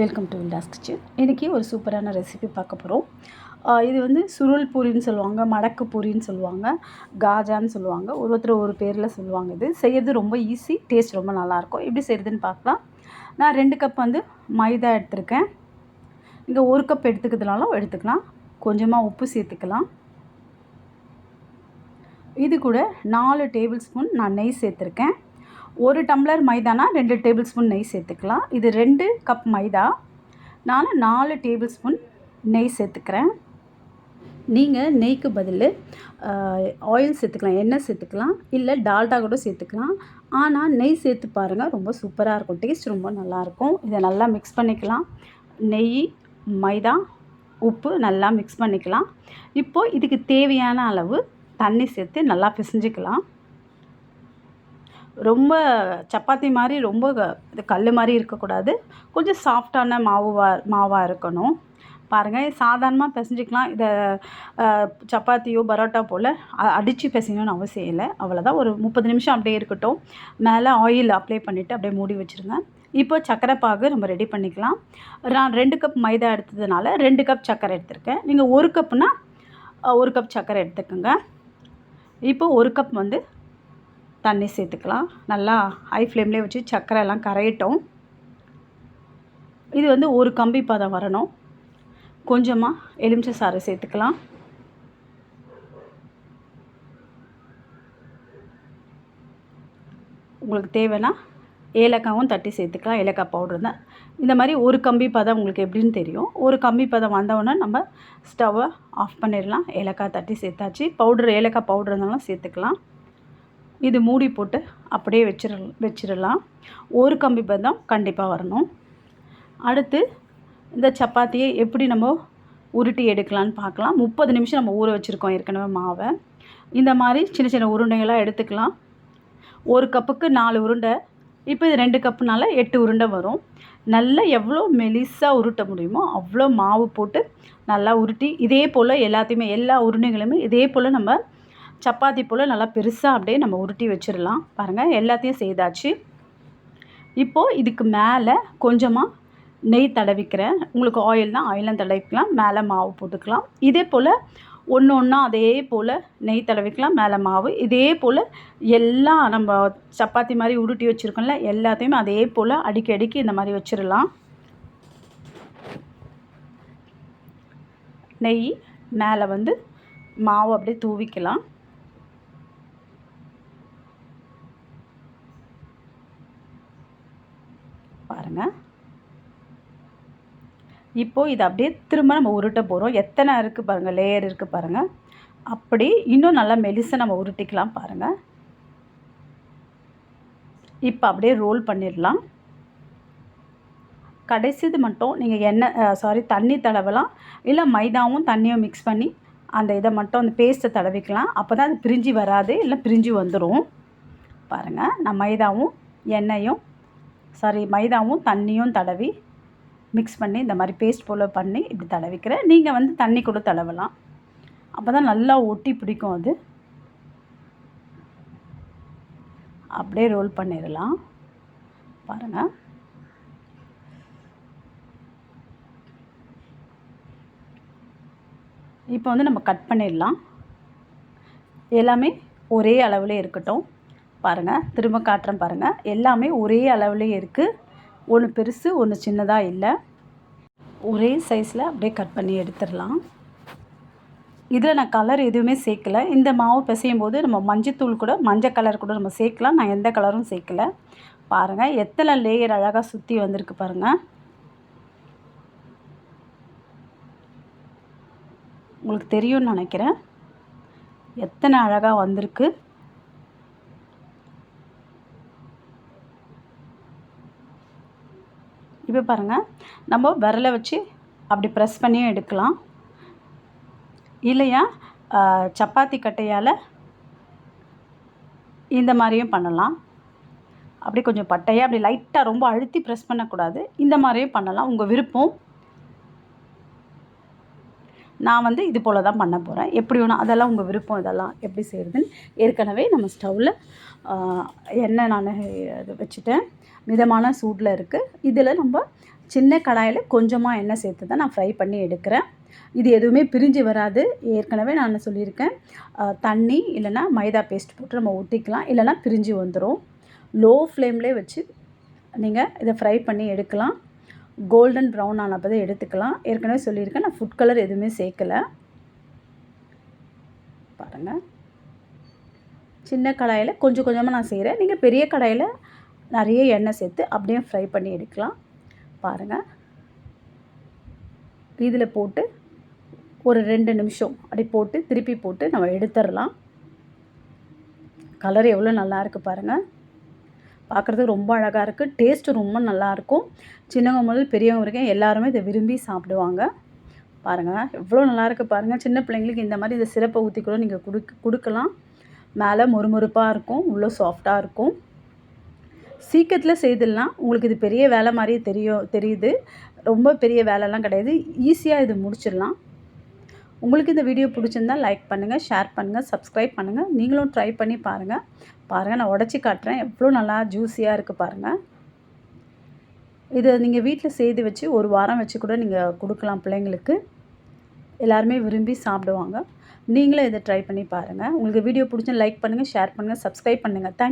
Welcome to villas kitchen இன்றைக்கி ஒரு சூப்பரான ரெசிபி பார்க்க போகிறோம் இது வந்து சுருள் பூரின்னு சொல்லுவாங்க மடக்கு பூரின்னு சொல்லுவாங்க காஜான்னு சொல்லுவாங்க. ஒரு ஒருத்தர் ஒரு பேரில் சொல்லுவாங்க இது. செய்யறது ரொம்ப ஈஸி டேஸ்ட் ரொம்ப நல்லாயிருக்கும். எப்படி செய்கிறதுன்னு பார்க்கலாம். நான் ரெண்டு கப் வந்து மைதா எடுத்திருக்கேன். இங்கே ஒரு கப் எடுத்துக்கிறதுனாலும் எடுத்துக்கலாம். கொஞ்சமாக உப்பு சேர்த்துக்கலாம். இது கூட நாலு டேபிள் ஸ்பூன் நான் நெய் சேர்த்துருக்கேன். ஒரு டம்ளர் மைதானா ரெண்டு டேபிள் ஸ்பூன் நெய் சேர்த்துக்கலாம். இது ரெண்டு கப் மைதா. நான் நாலு டேபிள் ஸ்பூன் நெய் சேர்த்துக்கிறேன். நீங்கள் நெய்க்கு பதில் ஆயில் சேர்த்துக்கலாம் எண்ணெய் சேர்த்துக்கலாம் இல்லை டால்டா கூட சேர்த்துக்கலாம். ஆனால் நெய் சேர்த்து பாருங்கள் ரொம்ப சூப்பராக இருக்கும் டேஸ்ட் ரொம்ப நல்லாயிருக்கும் இதை நல்லா மிக்ஸ் பண்ணிக்கலாம். நெய் மைதா உப்பு நல்லா மிக்ஸ் பண்ணிக்கலாம். இப்போது இதுக்கு தேவையான அளவு தண்ணி சேர்த்து நல்லா பிசைஞ்சிக்கலாம். ரொம்ப சப்பாத்தி மாதிரி ரொம்ப இது கல் மாதிரி இருக்கக்கூடாது. கொஞ்சம் சாஃப்டான மாவுவா மாவாக இருக்கணும். பாருங்கள் சாதாரணமாக பிசைஞ்சிக்கலாம். இதை சப்பாத்தியோ பரோட்டா போல் அடித்து பிசையணும்னு அவசியம் இல்லை. அவ்வளோதான் ஒரு முப்பது நிமிஷம் அப்படியே இருக்கட்டும். மேலே ஆயில் அப்ளை பண்ணிவிட்டு அப்படியே மூடி வச்சுருங்க. இப்போ சர்க்கரை பாகு நம்ம ரெடி பண்ணிக்கலாம். நான் ரெண்டு கப் மைதா எடுத்ததுனால ரெண்டு கப் சர்க்கரை எடுத்திருக்கேன். நீங்கள் ஒரு கப்புனா ஒரு கப் சர்க்கரை எடுத்துக்கோங்க. இப்போ ஒரு கப் வந்து தண்ணி சேர்த்துக்கலாம். நல்லா ஹை ஃப்ளேம்லேயே வச்சு சர்க்கரை எல்லாம் கரையட்டும். இது வந்து ஒரு கம்பி பதம் வரணும். கொஞ்சமாக எலுமிச்சை சாறு சேர்த்துக்கலாம். உங்களுக்கு தேவைன்னா ஏலக்காவும் தட்டி சேர்த்துக்கலாம். ஏலக்காய் பவுடர் தான். இந்த மாதிரி ஒரு கம்பி பதம் உங்களுக்கு எப்படின்னு தெரியும். ஒரு கம்பி பதம் வந்தவுடனே நம்ம ஸ்டவ்வை ஆஃப் பண்ணிடலாம். ஏலக்காய் தட்டி சேர்த்தாச்சு. பவுடர் ஏலக்காய் பவுடர் இருந்தாலும் சேர்த்துக்கலாம். இது மூடி போட்டு அப்படியே வச்சிட வச்சிடலாம் ஒரு கம்பி பதம் கண்டிப்பாக வரணும். அடுத்து இந்த சப்பாத்தியை எப்படி நம்ம உருட்டி எடுக்கலான்னு பார்க்கலாம். முப்பது நிமிஷம் நம்ம ஊற வச்சுருக்கோம் ஏற்கனவே மாவை. இந்த மாதிரி சின்ன சின்ன உருண்டைகளாக எடுத்துக்கலாம். ஒரு கப்புக்கு நாலு உருண்டை. இப்போ இது ரெண்டு கப்புனால எட்டு உருண்டை வரும். நல்லா எவ்வளோ மெலிசாக உருட்ட முடியுமோ அவ்வளோ மாவு போட்டு நல்லா உருட்டி இதே போல் எல்லாத்தையுமே எல்லா உருண்டைகளுமே இதே போல் நம்ம சப்பாத்தி போல் நல்லா பெருசாக அப்படியே நம்ம உருட்டி வச்சிடலாம் பாருங்கள் எல்லாத்தையும் செய்தாச்சு. இப்போது இதுக்கு மேலே கொஞ்சமாக நெய் தடவிக்கிறேன். உங்களுக்கு ஆயில்னால் ஆயிலும் தடவிக்கலாம் மேலே மாவு போட்டுக்கலாம். இதே போல் ஒன்று ஒன்றா அதே போல் நெய் தடவிக்கலாம் மேலே மாவு. இதே போல் எல்லாம் நம்ம சப்பாத்தி மாதிரி உருட்டி வச்சுருக்கோம்ல எல்லாத்தையுமே அதே போல் அடிக்கி அடிக்கி இந்த மாதிரி வச்சிடலாம் நெய் மேலே வந்து மாவு அப்படியே தூவிக்கலாம் பாருங்கள் இப்போது இதை அப்படியே திரும்ப நம்ம உருட்ட போகிறோம் எத்தனை இருக்குது பாருங்கள் லேயர் இருக்குது பாருங்கள் அப்படி இன்னும் நல்லா மெலிசை நம்ம உருட்டிக்கலாம் பாருங்கள் இப்போ அப்படியே ரோல் பண்ணிடலாம். கடைசிது மட்டும் நீங்கள் எண்ணெய் சாரி தண்ணி தடவலாம். இல்லை மைதாவும் தண்ணியும் மிக்ஸ் பண்ணி அந்த இதை மட்டும் அந்த பேஸ்ட்டை தடவிக்கலாம். அப்போ தான் அது பிரிஞ்சு வராது இல்லை பிரிஞ்சு வந்துடும் பாருங்கள் நான் மைதாவும் எண்ணெயும் சாரி மைதாவும் தண்ணியும் தடவி மிக்ஸ் பண்ணி இந்த மாதிரி பேஸ்ட் போல் பண்ணி இப்படி தடவிக்கிறேன் நீங்கள் வந்து தண்ணி கூட தடவலாம். அப்போ தான் நல்லா ஒட்டி பிடிக்கும் அது. அப்படியே ரோல் பண்ணிடலாம் பாருங்கள் இப்போ வந்து நம்ம கட் பண்ணிடலாம் எல்லாமே ஒரே அளவில் இருக்கட்டும். பாருங்கள் திரும்ப காட்டுறேன் பாருங்கள் எல்லாமே ஒரே அளவுலேயே இருக்குது ஒன்று பெருசு ஒன்று சின்னதாக இல்லை. ஒரே சைஸில் அப்படியே கட் பண்ணி எடுத்துடலாம். இதில் நான் கலர் எதுவுமே சேர்க்கல. இந்த மாவு பிசையும் போது நம்ம மஞ்சத்தூள் கூட மஞ்சள் கலர் கூட நம்ம சேர்க்கலாம். நான் எந்த கலரும் சேர்க்கல. பாருங்கள் எத்தனை லேயர் அழகாக சுற்றி வந்திருக்கு பாருங்கள் உங்களுக்கு தெரியும்னு நினைக்கிறேன். எத்தனை அழகாக வந்திருக்கு. இப்போ பாருங்கள் நம்ம விரலை வச்சு அப்படி ப்ரெஸ் பண்ணியும் எடுக்கலாம். இல்லையா? சப்பாத்தி கட்டையால் இந்த மாதிரியும் பண்ணலாம். அப்படி கொஞ்சம் பட்டையாக அப்படி லைட்டாக ரொம்ப அழுத்தி ப்ரெஸ் பண்ணக்கூடாது. இந்த மாதிரியும் பண்ணலாம். உங்கள் விருப்பம். நான் வந்து இது போல் தான் பண்ண போகிறேன் எப்படி வேணும் அதெல்லாம் உங்கள் விருப்பம் இதெல்லாம் எப்படி செய்கிறதுன்னு ஏற்கனவே நம்ம ஸ்டவ்வில் எண்ணெய் நான் இது வச்சுட்டேன். மிதமான சூடில் இருக்குது இதில் நம்ம சின்ன கடாயில் கொஞ்சமாக எண்ணெய் சேர்த்து தான் நான் ஃப்ரை பண்ணி எடுக்கிறேன். இது எதுவுமே பிரிஞ்சு வராது. ஏற்கனவே நான் சொல்லியிருக்கேன். தண்ணி இல்லைன்னா மைதா பேஸ்ட் போட்டு நம்ம ஒட்டிக்கலாம் இல்லைன்னா பிரிஞ்சு வந்துடும் லோ ஃப்ளேம்லேயே வச்சு நீங்கள் இதை ஃப்ரை பண்ணி எடுக்கலாம். கோல்டன் ப்ரௌன் ஆனப்போ தான் எடுத்துக்கலாம். ஏற்கனவே சொல்லியிருக்கேன் நான் ஃபுட் கலர் எதுவுமே சேர்க்கலை. பாருங்கள் சின்ன கடாயில் கொஞ்சம் கொஞ்சமாக நான் செய்கிறேன் நீங்கள் பெரிய கடாயில் நிறைய எண்ணெய் சேர்த்து அப்படியே ஃப்ரை பண்ணி எடுக்கலாம். பாருங்கள் இதில் போட்டு ஒரு ரெண்டு நிமிஷம் அப்படி போட்டு திருப்பி போட்டு நம்ம எடுத்துடலாம். கலர் எவ்வளோ நல்லா இருக்குது பாருங்கள் பார்க்குறதுக்கு ரொம்ப அழகாக இருக்குது டேஸ்ட்டு ரொம்ப நல்லாயிருக்கும் சின்னவங்க முதல் பெரியவங்க வரைக்கும் எல்லாருமே இதை விரும்பி சாப்பிடுவாங்க. பாருங்கள் எவ்வளோ நல்லாயிருக்கு பாருங்கள் சின்ன பிள்ளைங்களுக்கு இந்த மாதிரி இந்த சிறப்பை ஊற்றி கூட நீங்கள் கொடுக்க கொடுக்கலாம். மேலே மொறுமொறுப்பாக இருக்கும் உள்ளே சாஃப்டாக இருக்கும். சீக்கிரத்தில் செய்திடலாம். உங்களுக்கு இது பெரிய வேலை மாதிரி தெரியும் தெரியுது. ரொம்ப பெரிய வேலைலாம் கிடையாது. ஈஸியாக இது முடிச்சிடலாம். உங்களுக்கு இந்த வீடியோ பிடிச்சிருந்தா லைக் பண்ணுங்கள் ஷேர் பண்ணுங்கள் சப்ஸ்கிரைப் பண்ணுங்கள் நீங்களும் ட்ரை பண்ணி பாருங்கள் பாருங்கள் நான் உடச்சி காட்டுறேன். எவ்வளோ நல்லா ஜூஸியாக இருக்குது பாருங்கள் இதை நீங்கள் வீட்டில் செய்து வச்சு ஒரு வாரம் வச்சு கூட நீங்கள் கொடுக்கலாம் பிள்ளைங்களுக்கு. எல்லாருமே விரும்பி சாப்பிடுவாங்க. நீங்களும் இதை ட்ரை பண்ணி பாருங்கள் உங்களுக்கு வீடியோ பிடிச்சி லைக் பண்ணுங்கள் ஷேர் பண்ணுங்கள் சப்ஸ்கிரைப் பண்ணுங்கள் தேங்க்